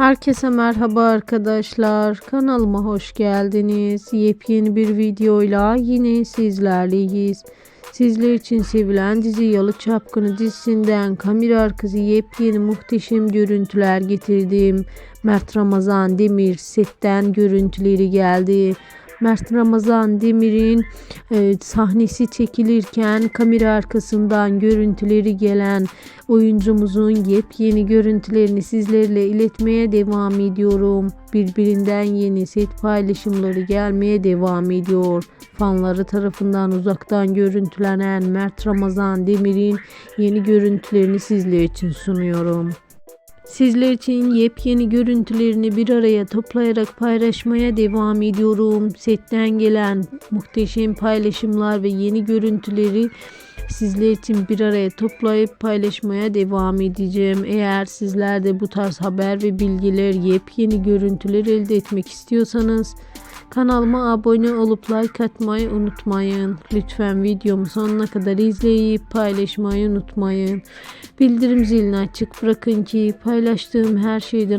Herkese merhaba arkadaşlar. Kanalıma hoş geldiniz. Yepyeni bir videoyla yine sizlerleyiz. Sizler için sevilen dizi Yalı Çapkını dizisinden kamera arkası yepyeni muhteşem görüntüler getirdim. Mert Ramazan Demir setten görüntüleri geldi. Mert Ramazan Demir'in e, sahnesi çekilirken kamera arkasından görüntüleri gelen oyuncumuzun yepyeni görüntülerini sizlerle iletmeye devam ediyorum. Birbirinden yeni set paylaşımları gelmeye devam ediyor. Fanları tarafından uzaktan görüntülenen Mert Ramazan Demir'in yeni görüntülerini sizler için sunuyorum. Sizler için yepyeni görüntülerini bir araya toplayarak paylaşmaya devam ediyorum. Setten gelen muhteşem paylaşımlar ve yeni görüntüleri sizler için bir araya toplayıp paylaşmaya devam edeceğim. Eğer sizler de bu tarz haber ve bilgiler, yepyeni görüntüler elde etmek istiyorsanız Kanalıma abone olup like atmayı unutmayın. Lütfen videomu sonuna kadar izleyip paylaşmayı unutmayın. Bildirim zilini açık bırakın ki paylaştığım her şeyden